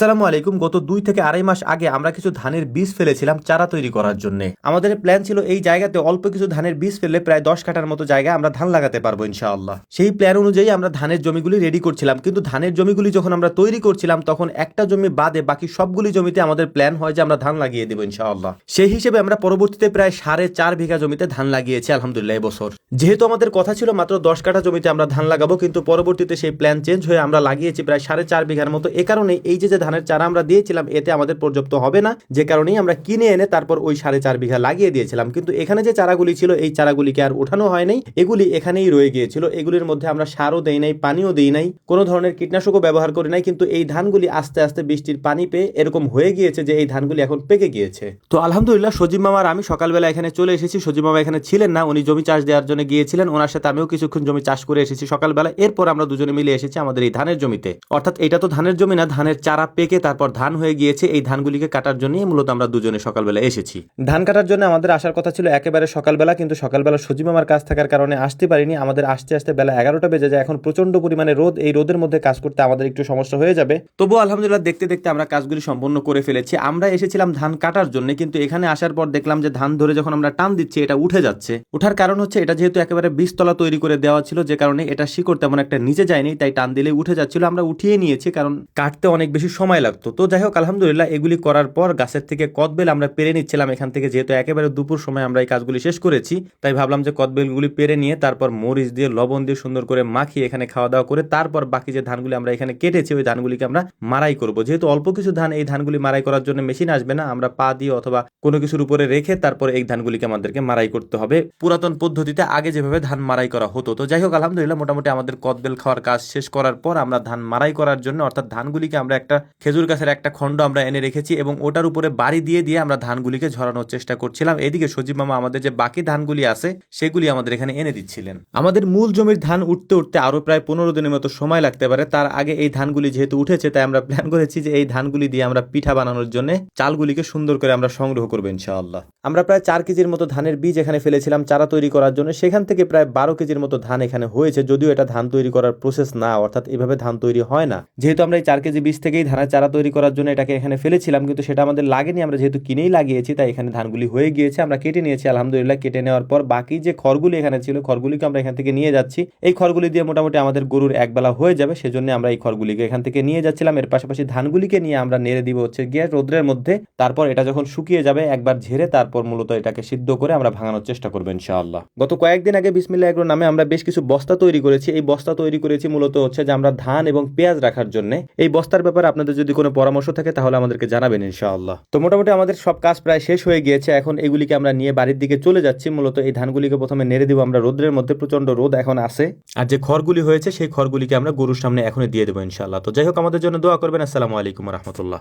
আসসালামু আলাইকুম। গত দুই থেকে আড়াই মাস আগে আমরা কিছু ধানের বীজ ফেলেছিলাম চারা তৈরি করার জন্য। আমাদের প্ল্যান ছিল এই জায়গাতে অল্প কিছু ধানের বীজ ফেললে প্রায় দশ কাঠার মতো জায়গায় আমরা ধান লাগাতে পারব ইনশাআল্লাহ। সেই প্ল্যান অনুযায়ী আমরা ধানের জমিগুলি রেডি করছিলাম। কিন্তু ধানের জমিগুলি যখন আমরা তৈরি করছিলাম, তখন একটা জমি বাদে বাকি সবগুলি জমিতে আমাদের প্ল্যান হয় যে আমরা ধান লাগিয়ে দেবো ইনশাআল্লাহ। সেই হিসেবে আমরা পরবর্তীতে প্রায় সাড়ে চার বিঘা জমিতে ধান লাগিয়েছি আলহামদুলিল্লাহ এবছর। যেহেতু আমাদের কথা ছিল মাত্র দশ কাঠা জমিতে আমরা ধান লাগাবো, কিন্তু পরবর্তীতে সেই প্ল্যান চেঞ্জ হয়ে আমরা লাগিয়েছি প্রায় সাড়ে চার বিঘার মতো। এ কারণে এই যে যে ধানের চারা আমরা দিয়েছিলাম, এতে আমাদের পর্যাপ্ত হবে না। যে কারণেই আমরা কিনে এনে তারপর ওই সাড়ে চার বিঘা লাগিয়ে দিয়েছিলাম। কিন্তু এখানে যে চারাগুলি ছিল, এই চারাগুলিকে আর ওঠানো হয় নাই। এগুলি এখানেই রয়ে গিয়েছিল। এগুলির মধ্যে আমরা সারও দেই নাই, পানিও দেই নাই। কোনো ধরনের কীটনাশকও ব্যবহার করি নাই, কিন্তু এই ধানগুলি আস্তে আস্তে বৃষ্টির পানি পেয়ে এরকম হয়ে গিয়েছে যে এই ধানগুলি এখন পেকে গিয়েছে। তো আলহামদুলিল্লাহ, সজীব মামার আমি সকালবেলা এখানে চলে এসেছি। সজীব মামা এখানে ছিলেন না, উনি জমি চাষ দেওয়ার জন্য গিয়েছিলেন। ওনার সাথে আমিও কিছুক্ষণ জমি চাষ করে এসেছি সকালবেলা। এরপর আমরা দুজনে মিলে এসেছি আমাদের এই ধানের জমিতে। অর্থাৎ এটা তো ধানের জমি না, ধানের চারা পেকে তারপর ধান হয়ে গিয়েছে এই ধানগুলিকে কাটার জন্যই মূলত আমরা দুজনে সকালবেলা এসেছি। ধান কাটার জন্য আমাদের আসার কথা ছিল একেবারে সকালবেলা কিন্তু সকালবেলা সজীব আমার কাজ থাকার কারণে আসতে পারিনি। আমাদের আসতে আসতে বেলা এগারোটা বেজে যায়। এখন প্রচণ্ড পরিমাণে রোদ এই রোদের মধ্যে কাজ করতে আমাদের একটু সমস্যা হয়ে যাবে। তবুও আলহামদুলিল্লাহ দেখতে দেখতে আমরা কাজগুলি সম্পন্ন করে ফেলেছি। আমরা এসেছিলাম ধান কাটার জন্য কিন্তু এখানে আসার পর দেখলাম যে ধান ধরে যখন আমরা টান দিচ্ছি এটা উঠে যাচ্ছে। উঠার কারণ হচ্ছে এটা যেহেতু একেবারে বীজতলা তৈরি করে দেওয়া ছিল যে কারণে এটা শিকড় তেমন একটা নিচে যায়নি তাই টান দিলে উঠে যাচ্ছিল। আমরা উঠিয়ে নিয়েছি কারণ কাটতে অনেক বেশি সময় লাগতো। তো যাই হোক আলহামদুলিল্লাহ এগুলি করার পর গাছের থেকে কদবেল আমরা পেরে নিচ্ছিলাম। এখান থেকে যেহেতু একেবারে দুপুর সময় আমরা এই কাজগুলি শেষ করেছি, তাই ভাবলাম যে কদবেলগুলি পেরে নিয়ে তারপর মরিচ দিয়ে, লবণ দিয়ে সুন্দর করে মাখিয়ে এখানে খাওয়া দাওয়া করে তারপর বাকি যে ধানগুলি আমরা এখানে কেটেছি, ওই ধানগুলিকে আমরা মারাই করব। যেহেতু অল্প কিছু ধান, এই ধানগুলি মারাই করার জন্য মেশিন আসবে না, আমরা পা দিয়ে অথবা কোনো কিছুর উপরে রেখে তারপর এই ধানগুলিকে আমাদেরকে মারাই করতে হবে। পুরাতন পদ্ধতিতে আগে যেভাবে ধান মারাই করা হতো। তো যাই হোক আলহামদুলিল্লাহ মোটামুটি আমাদের কদবেল খাওয়ার কাজ শেষ করার পর আমরা ধান মারাই করার জন্য, অর্থাৎ ধানগুলিকে আমরা একটা খেজুর গাছের একটা খণ্ড আমরা এনে রেখেছি এবং ওটার উপরে বাড়ি দিয়ে দিয়ে আমরা ধানগুলিকে ঝরানোর চেষ্টা করছিলাম। এদিকে সজীব মামা আমাদের যে বাকি ধানগুলি আছে, সেগুলি আমাদের এখানে এনে দিচ্ছিলেন। আমাদের মূল জমির ধান উঠতে উঠতে আরও প্রায় পনেরো দিনের মতো সময় লাগতে পারে। তার আগে এই ধানগুলি যেহেতু উঠেছে, তাই আমরা প্ল্যান করেছি যে এই ধানগুলি দিয়ে আমরা পিঠা বানানোর জন্য চালগুলিকে সুন্দর করে আমরা সংগ্রহ করব ইনশাআল্লাহ। আমরা প্রায় চার কেজির মতো ধানের বীজ এখানে ফেলেছিলাম চারা তৈরি করার জন্য। সেখান থেকে প্রায় বারো কেজির মতো ধান এখানে হয়েছে, যদিও এটা ধান তৈরি করার প্রসেস না, অর্থাৎ এভাবে ধান তৈরি হয় না। যেহেতু আমরা এই চার কেজি বীজ থেকেই ধানের চারা তৈরি করার জন্য এটাকে এখানে ফেলেছিলাম, কিন্তু সেটা আমাদের লাগেনি। আমরা যেহেতু কিনেই লাগিয়েছি, তাই এখানে ধানগুলি হয়ে গিয়েছে। আমরা কেটে নিয়েছি, আলহামদুলিল্লাহ, কেটে নেওয়ার পর বাকি যে খড়গুলি এখানে ছিল, খড়গুলিকে আমরা এখান থেকে নিয়ে যাচ্ছি। এই খড়গুলি দিয়ে মোটামুটি আমাদের গরুর একবেলা হয়ে যাবে, সেজন্য আমরা এই খড়গুলিকে এখান থেকে নিয়ে যাচ্ছিলাম। এর পাশাপাশি ধানগুলিকে নিয়ে আমরা নেড়ে দিব হচ্ছে গিয়ে রোদ্রের মধ্যে। তারপর এটা যখন শুকিয়ে যাবে, একবার ঝেড়ে তারপর মূলত এটাকে সিদ্ধ করে আমরা ভাঙানোর চেষ্টা করব, ইনশাআল্লাহ। গত কয়েকদিন আগে বিসমিল্লা এগ্রো নামে আমরা বেশ কিছু বস্তা তৈরি করেছি। এই বস্তা তৈরি করেছি মূলত হচ্ছে যে আমরা ধান এবং পেঁয়াজ রাখার জন্য। এই বস্তার ব্যাপারে আপনাদের যদি কোনো পরামর্শ থাকে, তাহলে আমাদেরকে জানাবেন ইনশাআল্লাহ। তো মোটামুটি আমাদের সব কাজ প্রায় শেষ হয়ে গিয়েছে। এখন এগুলিকে আমরা নিয়ে বাড়ির দিকে চলে যাচ্ছি। মূলত এই ধানগুলিকে প্রথমে নেড়ে দিব আমরা রোদ্রের মধ্যে। প্রচণ্ড রোদ এখন আছে। আর যে খড়গুলি হয়েছে, সেই খড়গুলিকে আমরা গরুর সামনে এখনই দিয়ে দেবো ইনশাআল্লাহ। তো যাই হোক, আমাদের জন্য দোয়া করবেন। আসসালামু আলাইকুম রহমতুল্লাহ।